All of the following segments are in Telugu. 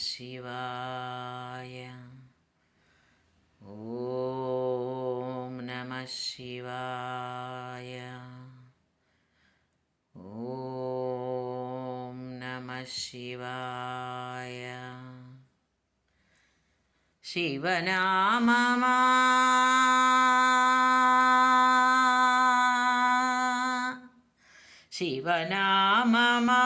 శివాయ ఓం నమ శివాయ ఓం నమ శివాయ శివనామమా శివనామమా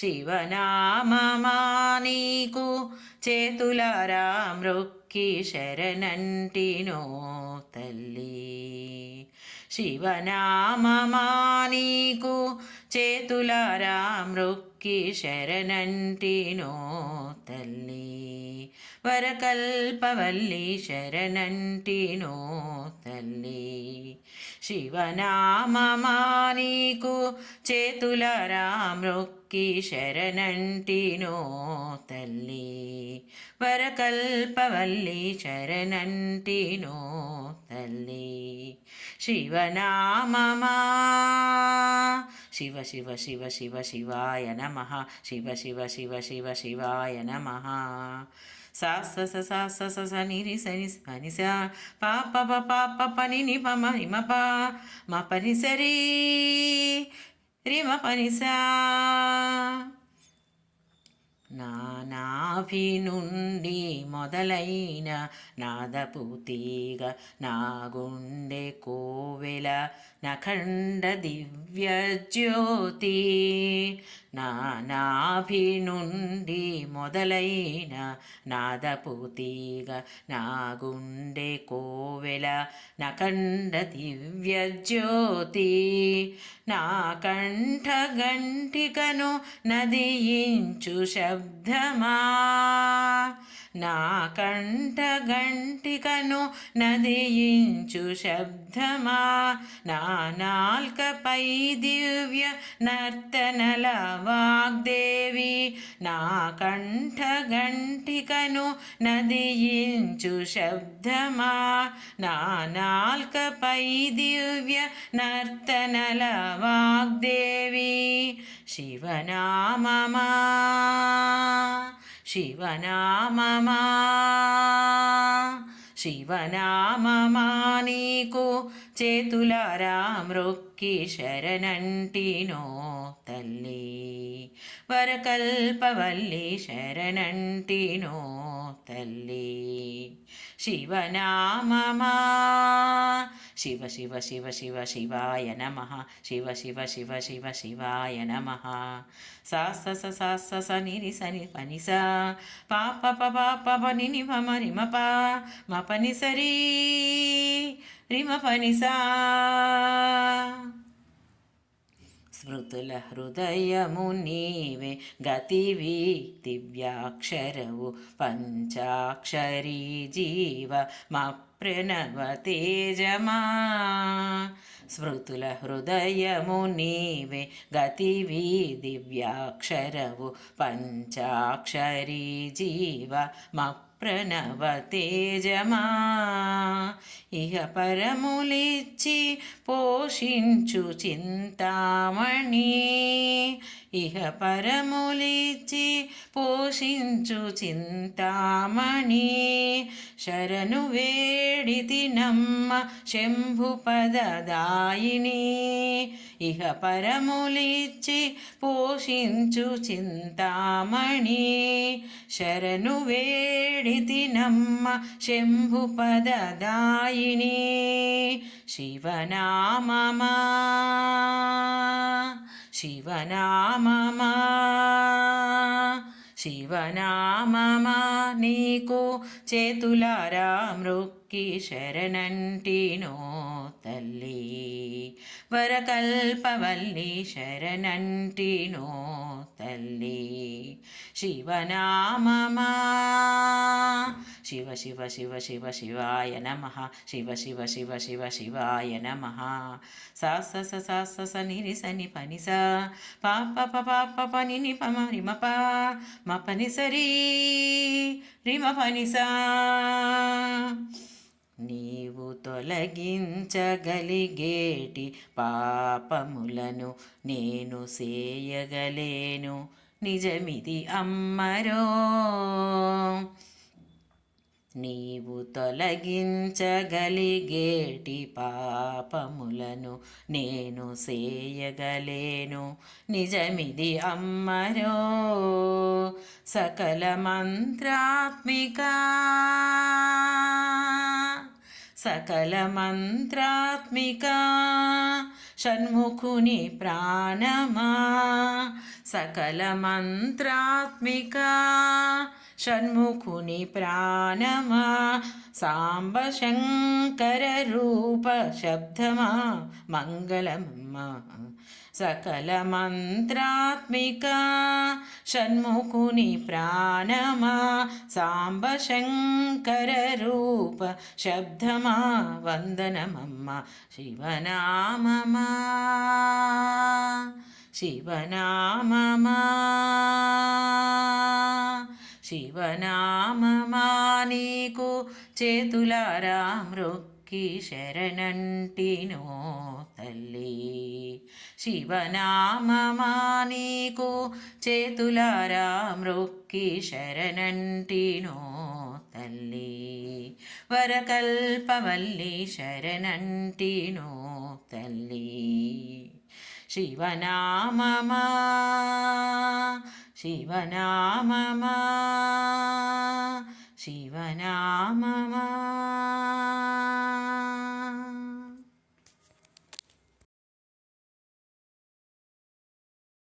శివనామమా నీకు చేతులారా మృక్కి శరణంటినో తల్లి. శివనామమా నీకు చేతులారా మృక్కి మొక్కి శరణంటినో తల్లి. వరకల్పవల్లి శరణంటినో తల్లి. శివనామమానీకు నీకు చేతులారా మృక్కి శరణంటినో తల్లి. వరకల్పవల్లి శరణంటినో తల్లి. శివనామమా శివ శివ శివ శివ శివాయ నమ. శివ శివ శివ శివ శివాయ నమ. సా స స సా స స స ని రి స ని పా ప ప ప ప ప ని ని ప మ ని మ ప. మ ప ని స రి. ప సా. నాభి నుండి మొదలైన నాదపు తీగ నా గుండె కోవెల నఖండ దివ్య జ్యోతి నానాభి నుండి మొదలైన నాదపు తీగ నా గుండె కోవెల నఖండ దివ్య జ్యోతి నా కంఠ గంటికను నదియించు శబ్దమా నా కంఠ గంటికను నదియించు శబ్దమా? నా నాల్కపై దివ్య నర్తనల వాగ్దేవి నా కంఠ గంటికను నదియించు శబ్దమా? నా నాల్కపై దివ్య నర్తనల వాగ్దేవి శివనామమా? శివనామమా శివనామమా నీకు చేతులారా మృక్కి శరణంటినో తల్లి. వరకల్పవల్లి శరణంటినో తల్లి. శివనామమా. శివ శివ శివ శివ శివాయ నమ. శివ శివ శివ శివ శివాయ నమ. సా స స సా స స ని పాప స ని ప ని పా ప ప ప ప ప స్మృతుల హృదయము నీవే గతివి దివ్యాక్షరవు పంచాక్షరీ జీవ మా ప్రణవ తేజమా. స్మృతుల హృదయము నీవే గతివి దివ్యాక్షరవు పంచాక్షరీ జీవ మా ప్రణవ తేజమా. ఇహ పరములిచ్చి పోషించు చింతామణి ఇహ పరములిచ్చి పోషించు చింతామణి శరణు వేడితి నమ్మ శంభుపదదాయిని. ఇహ పరములిచ్చి పోషించు చింతామణి. శరణు వేడితి నమ్మ శంభుపదదాయిని. శివనామమా శివనామమా శివనామమా నీకు చేతులారా మృక్కి శరణంటినో తల్లి. వరకల్పవల్లి శరణంటినో తల్లి. శివనామమా. శివ శివ శివ శివ శివాయ నమ. శివ శివ శివ శివ శివాయ నమ. సాస సాస స సా స స ని రి స ని ప ని స. పా ప ప ప ప ప ని ని ప మ రి మ ప. మ నీవు తొలగించగలిగేటి పాపములను నేను చేయగలేను నిజమిది అమ్మరో. నీవు తొలగించగలిగేటి పాపములను నేను చేయగలేను నిజమిది అమ్మరో. సకల మంత్రాత్మిక సకల మంత్రాత్మిక షణ్ముఖుని ప్రాణమా సకల మంత్రాత్మిక షణ్ముఖుని ప్రాణమా సాంబ శంకర రూప శబ్దమా మంగళమమ్మ సకల మంత్రాత్మిక షణ్ముఖుని ప్రాణమా సాంబ శంకర రూప శబ్దమా వందనమమ్మ శివనామమా శివనామమా శివనామమా నీకు చేతులారా మృక్కి శరణంటినో తల్లి. శివనామమా నీకు చేతులారా మృక్కి శరణంటినో తల్లి. వరకల్పవల్లి శరణంటినో తల్లి. శివనామమా శివనామమా శివనామమా